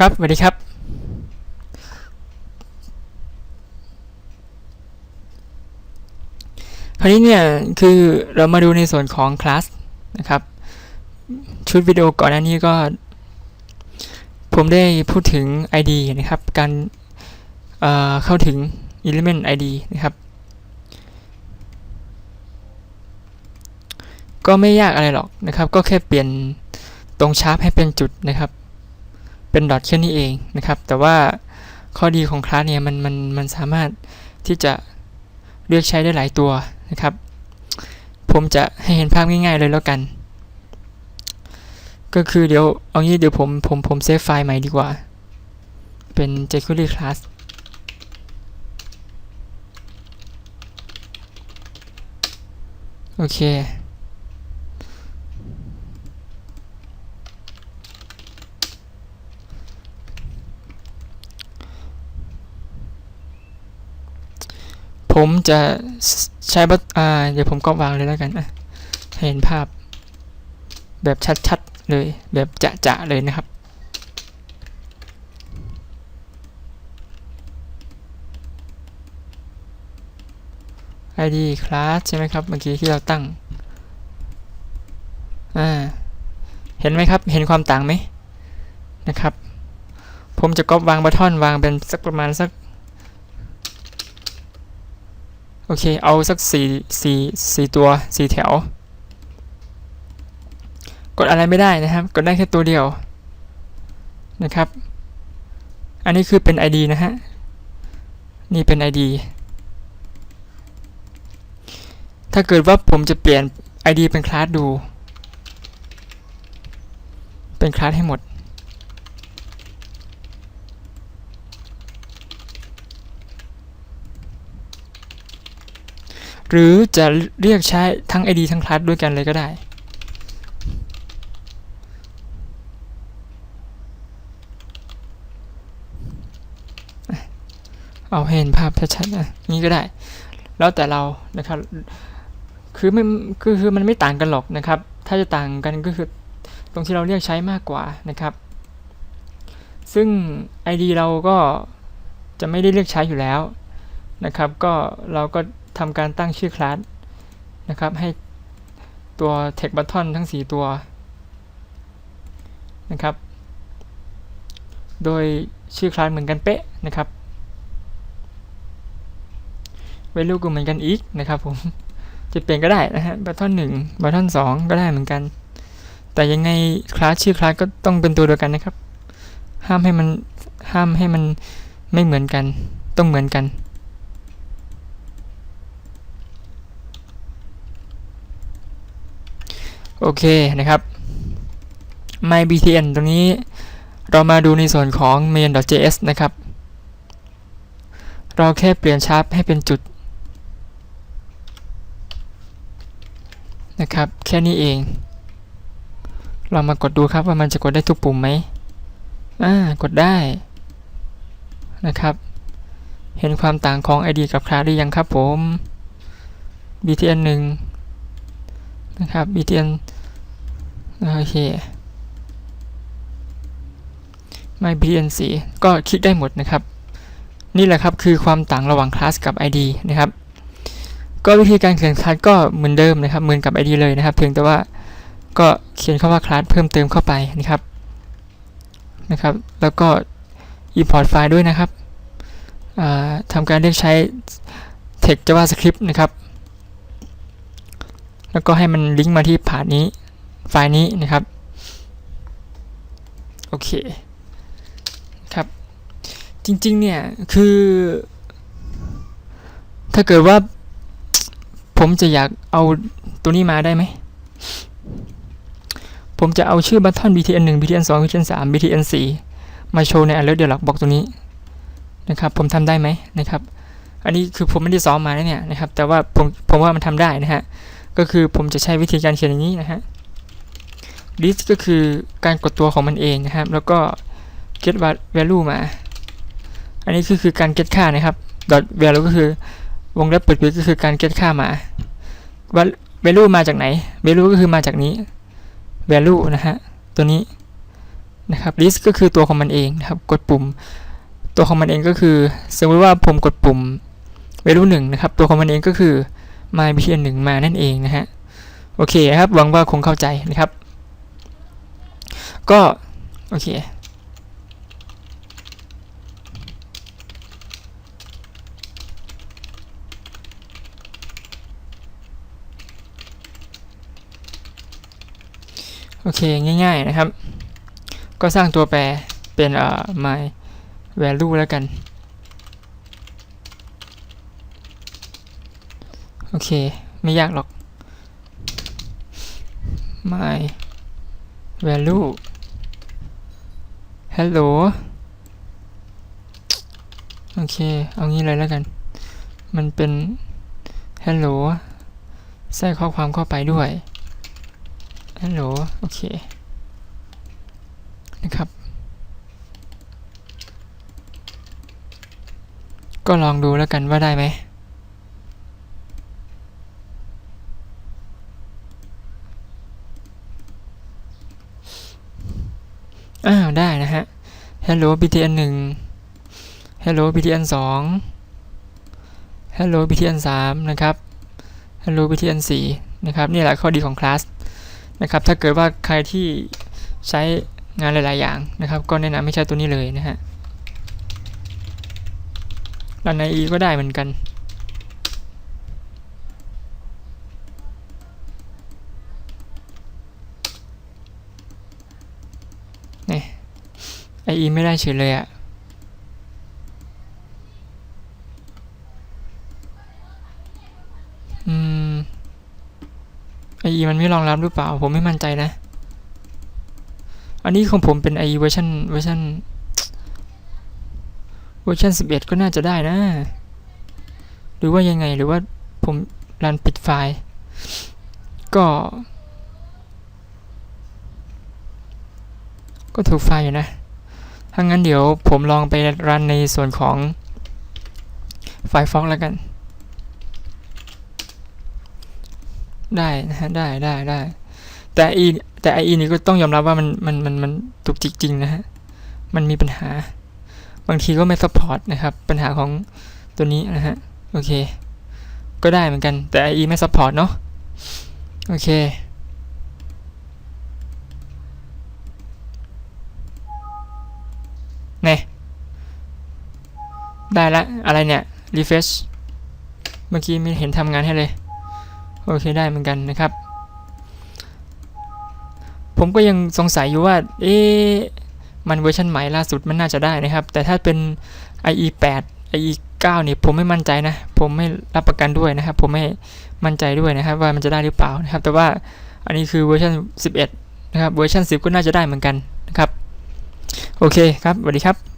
ครับสวัสดีครับ คราวนี้เนี่ย คือเรามาดูในส่วนของคลาสนะครับ ชุดวิดีโอก่อนหน้านี้ก็ ผมได้พูดถึง ID นะครับ การเเข้าถึง Element ID นะครับ ก็ไม่ยากอะไรหรอกนะครับ ก็แค่เปลี่ยนตรงชาร์ปให้เป็นจุดนะครับ เป็นดอทแค่นี้เองนะครับ แต่ว่าข้อดีของคลาสเนี่ยมันมันมันสามารถที่จะเลือกใช้ได้หลายตัวนะครับ ผมจะให้เห็นภาพง่ายๆเลยแล้วกัน ก็คือเดี๋ยวเอางี้เดี๋ยวผมผมผมเซฟไฟล์ใหม่ดีกว่า เป็น jQuery class โอเค ผมจะใช้บัตอ่าเดี๋ยวผมก็วางเลยแล้วกันอะหเห็นภาพ แบบชัดๆเลย แบบจะๆเลยนะครับ id class ใช่ไหมครับ เมื่อกี้ที่เราตั้ง อ่า เห็นไหมครับ เห็นความต่างไหมนะครับ ผมจะก๊อปวางบัตทอนวางเป็นสักประมาณสัก โอเค เอาสักสี่สี่สี่ตัวสี่แถว กดอะไรไม่ได้นะครับ กดได้แค่ตัวเดียวนะครับ อันนี้คือเป็น ID นะฮะ นี่เป็น ID ถ้าเกิดว่าผมจะเปลี่ยน ID เป็นคลาสดู เป็นคลาสให้หมด หรือจะเรียกใช้ทั้ง ID ทั้งคลาสด้วยกันเลยก็ได้เอาเห็นภาพชัดๆนะนี้ก็ได้ แล้วแต่เรานะครับ คือไม่คือคือมันไม่ต่างกันหรอกนะครับ ถ้าจะต่างกันก็คือตรงที่เราเรียกใช้มากกว่านะครับ ซึ่ง ID เราก็จะไม่ได้เรียกใช้อยู่แล้วนะครับ ก็เราก็ ทำการตั้งชื่อคลาสนะครับ ให้ตัว text button ทั้ง 4 ตัวนะครับ โดยชื่อคลาสเหมือนกันเป๊ะนะครับ value ก็เหมือนกันอีกนะครับผม จะเปลี่ยนก็ได้นะฮะ button 1 button 2 ก็ได้เหมือนกัน แต่ยังไงคลาสชื่อคลาสก็ต้องเป็นตัวเดียวกันนะครับ ห้ามให้มันห้ามให้มันไม่เหมือนกัน ต้องเหมือนกัน โอเคนะครับ mybtn ตรงนี้เรามาดูในส่วนของ main.js นะครับ เราแค่เปลี่ยนชาร์ปให้เป็นจุดนะครับ แค่นี้เอง เรามากดดูครับว่ามันจะกดได้ทุกปุ่มไหมอ่ากดได้นะครับ เห็นความต่างของ ID กับ class หรือยังครับผม btn 1 นะครับ btn โอเค my btn 4ก็คลิกได้หมดนะครับ นี่แหละครับคือความต่างระหว่างคลาสกับ ID นะครับ ก็วิธีการเขียนคลาสก็เหมือนเดิมนะครับ เหมือนกับ ID เลยนะครับ เพียงแต่ว่าก็เขียนคำว่าคลาสเพิ่มเติมเข้าไปนะครับนะครับ แล้วก็ import ไฟล์ด้วยนะครับทำการเรียกใช้ text javascript นะครับ แล้วก็ให้มันลิงก์มาที่ผาดนี้ ไฟล์นี้นะครับ โอเค ครับ จริงๆ เนี่ย คือ ถ้าเกิดว่า ผมจะอยากเอาตัวนี้มาได้ไหม ผมจะเอาชื่อบัตทอน btn 1 btn 2 btn 3 btn 4มาโชว์ใน alert dialog box ตัวนี้นะครับ ผมทำได้ไหมนะครับ อันนี้คือผมไม่ได้ซ้อมมานะเนี่ยนะครับ แต่ว่าผมผมว่ามันทำได้นะฮะ ก็คือผมจะใช้วิธีการเขียนอย่างนี้นะฮะ list ก็คือการกดตัวของมันเองนะครับ แล้วก็ get value มา อันนี้คือคือการ get ค่านะครับ dot value ก็คือวงเล็บเปิดปิดก็คือการ get ค่ามา value มาจากไหน value ก็คือมาจากนี้ value นะฮะ ตัวนี้นะครับ list ก็คือตัวของมันเองนะครับ กดปุ่ม ตัวของมันเองก็คือ สมมติว่าผมกดปุ่ม value 1นะครับ ตัวของมันเองก็คือ my btn 1 มานั่นเองนะฮะ โอเคครับ หวังว่าคงเข้าใจนะครับ ก็ โอเคโอเค ง่าย ๆ นะครับ ก็สร้างตัวแปรเป็นเอ่อ my value แล้วกัน โอเค ไม่ยากหรอก my value hello โอเค เอางี้เลยแล้วกัน มันเป็น hello ใส่ข้อความเข้าไปด้วย hello โอเค นะครับ ก็ลองดูแล้วกันว่าได้ไหม อ้าวได้นะฮะ hello btn 1 hello btn 2 hello btn 3 นะครับ hello btn 4 นะครับ นี่แหละข้อดีของคลาสนะครับ ถ้าเกิดว่าใครที่ใช้งานหลาย ๆ อย่างนะครับ ก็แนะนำให้ใช้ตัวนี้เลยนะฮะรันใน e ก็ได้เหมือนกัน IE ไม่ได้เฉยเลยอะ่ะอืม IE มันไม่รองรับหรือเปล่า ผมไม่มั่นใจนะ อันนี้ของผมเป็น IE เวอร์ชันเวอร์ชันเวอร์ชัน11 ก็น่าจะได้นะ หรือว่ายังไงหรือว่าผมรันปิดไฟล์ ก็ ก็ถูกไฟล์อยู่นะ ถ้างั้นเดี๋ยวผมลองไปรันในส่วนของไฟล์ฟอกแล้วกัน ได้นะฮะ ได้ได้ได้ แต่ e แต่ IE นี่ก็ต้องยอมรับว่ามันมันมันมันตุกจิกจริงนะฮะ มันมีปัญหา บางทีก็ไม่ซัพพอร์ตนะครับ ปัญหาของตัวนี้นะฮะ โอเค ก็ได้เหมือนกัน แต่ IE ไม่ซัพพอร์ตเนาะ โอเค เน่ได้ละ อะไรเนี่ย refresh เมื่อกี้ไม่เห็นทำงานให้เลย โอเคได้เหมือนกันนะครับ ผมก็ยังสงสัยอยู่ว่า เอ๊มันเวอร์ชันใหม่ล่าสุดมันน่าจะได้นะครับ แต่ถ้าเป็น IE 8 IE 9เนี่ยผมไม่มั่นใจนะ ผมไม่รับประกันด้วยนะครับ ผมไม่มั่นใจด้วยนะครับว่ามันจะได้หรือเปล่านะครับ แต่ว่าอันนี้คือเวอร์ชัน11 นะครับ เวอร์ชัน10 ก็น่าจะได้เหมือนกันนะครับ โอเคครับสวัสดีครับ